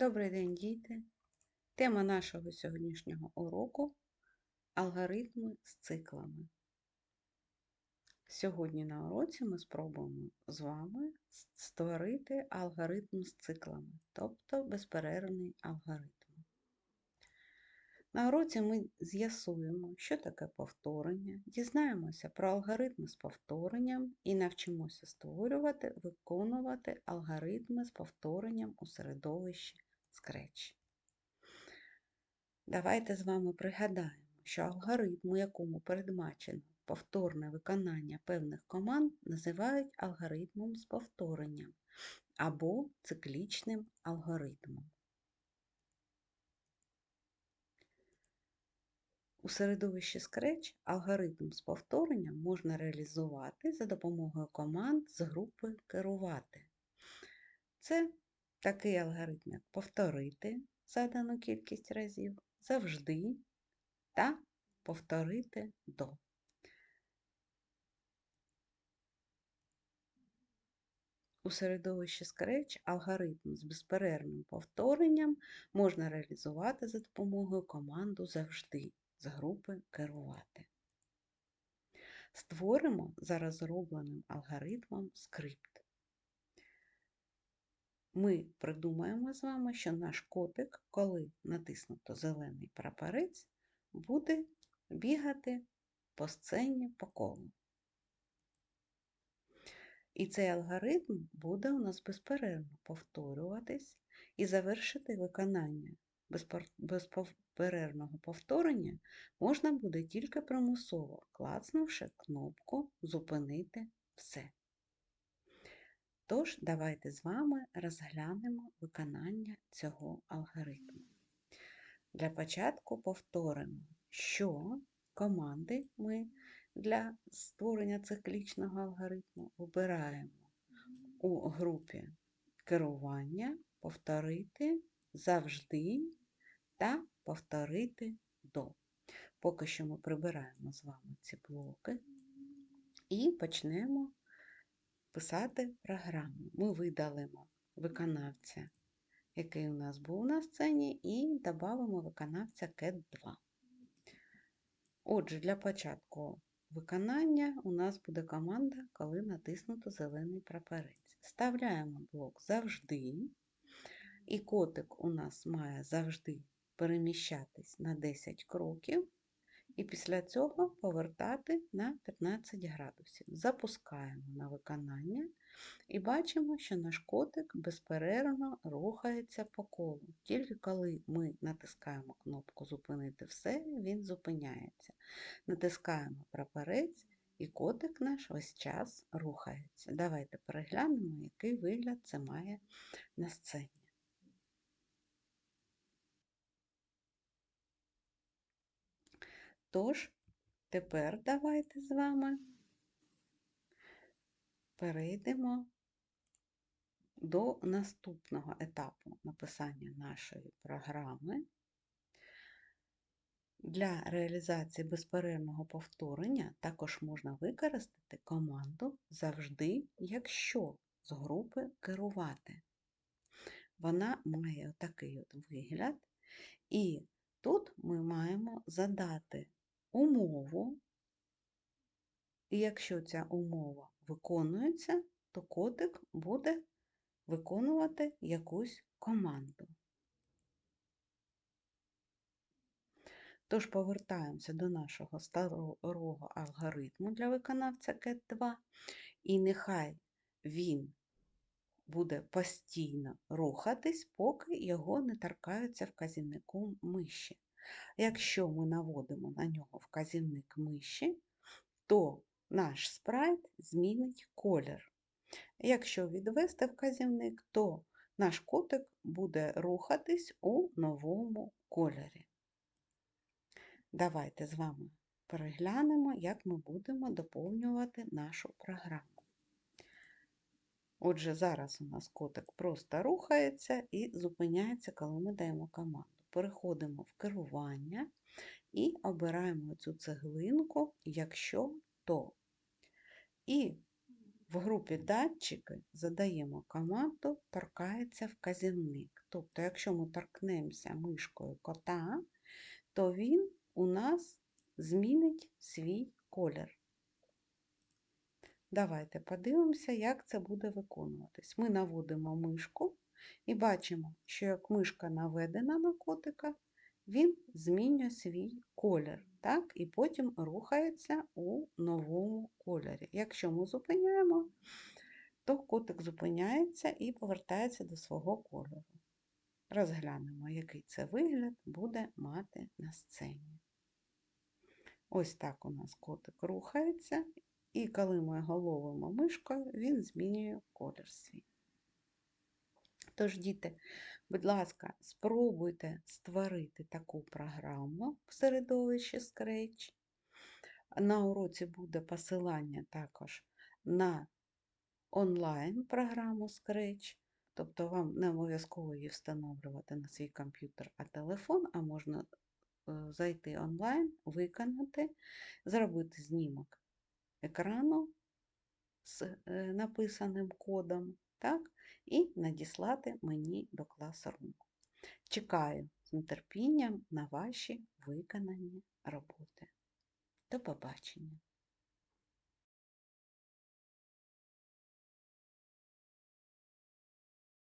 Добрий день, діти! Тема нашого сьогоднішнього уроку алгоритми з циклами. Сьогодні на уроці ми спробуємо з вами створити алгоритм з циклами, тобто безперервний алгоритм. На уроці ми з'ясуємо, що таке повторення, дізнаємося про алгоритми з повторенням і навчимося створювати, виконувати алгоритми з повторенням у середовищі Scratch. Давайте з вами пригадаємо, що алгоритм, у якому передбачено повторне виконання певних команд, називають алгоритмом з повторенням або циклічним алгоритмом. У середовищі Scratch алгоритм з повторенням можна реалізувати за допомогою команд з групи керувати. Це такий алгоритм, як повторити задану кількість разів, завжди та повторити до. У середовищі Scratch алгоритм з безперервним повторенням можна реалізувати за допомогою команду завжди з групи керувати. Створимо за розробленим алгоритмом скрипт. Ми придумаємо з вами, що наш котик, коли натиснуто зелений прапорець, буде бігати по сцені по колу. І цей алгоритм буде у нас безперервно повторюватись і завершити виконання безперервного повторення можна буде тільки примусово, клацнувши кнопку Зупинити все. Тож, давайте з вами розглянемо виконання цього алгоритму. Для початку повторимо, що команди ми для створення циклічного алгоритму вибираємо у групі керування, повторити завжди та повторити до. Поки що ми прибираємо з вами ці блоки і почнемо писати програму. Ми видалимо виконавця, який у нас був на сцені, і додамо виконавця CAT 2. Отже, для початку виконання у нас буде команда, коли натиснуто зелений прапорець. Вставляємо блок завжди, і котик у нас має завжди переміщатись на 10 кроків, і після цього повертати на 15 градусів. Запускаємо на виконання і бачимо, що наш котик безперервно рухається по колу. Тільки коли ми натискаємо кнопку Зупинити все, він зупиняється. Натискаємо прапорець, і котик наш весь час рухається. Давайте переглянемо, який вигляд це має на сцені. Тож, тепер давайте з вами перейдемо до наступного етапу написання нашої програми. Для реалізації безперервного повторення також можна використати команду завжди, якщо з групи керувати. Вона має такий от вигляд, і тут ми маємо задати умову, і якщо ця умова виконується, то котик буде виконувати якусь команду. Тож повертаємося до нашого старого алгоритму для виконавця cat 2 і нехай він буде постійно рухатись, поки його не торкаються вказівником миші. Якщо ми наводимо на нього вказівник миші, то наш спрайт змінить колір. Якщо відвести вказівник, то наш котик буде рухатись у новому кольорі. Давайте з вами переглянемо, як ми будемо доповнювати нашу програму. Отже, зараз у нас котик просто рухається і зупиняється, коли ми даємо команду переходимо в керування і обираємо цю цеглинку, якщо то. І в групі датчики задаємо команду торкається вказівник. Тобто, якщо ми торкнемося мишкою кота, то він у нас змінить свій колір. Давайте подивимося, як це буде виконуватись. Ми наводимо мишку і бачимо, що як мишка наведена на котика, він змінює свій колір, так? і потім рухається у новому кольорі. Якщо ми зупиняємо, то котик зупиняється і повертається до свого кольору. Розглянемо, який це вигляд буде мати на сцені. Ось так у нас котик рухається, і коли ми головимо мишкою, він змінює колір свій. Тож, діти, будь ласка, спробуйте створити таку програму в середовищі Scratch. На уроці буде посилання також на онлайн-програму Scratch. Тобто вам не обов'язково її встановлювати на свій комп'ютер, а телефон, а можна е, зайти онлайн, виконати, зробити знімок екрану з е, написаним кодом, так, і надіслати мені до класу-руму. Чекаю з нетерпінням на ваші виконані роботи. До побачення!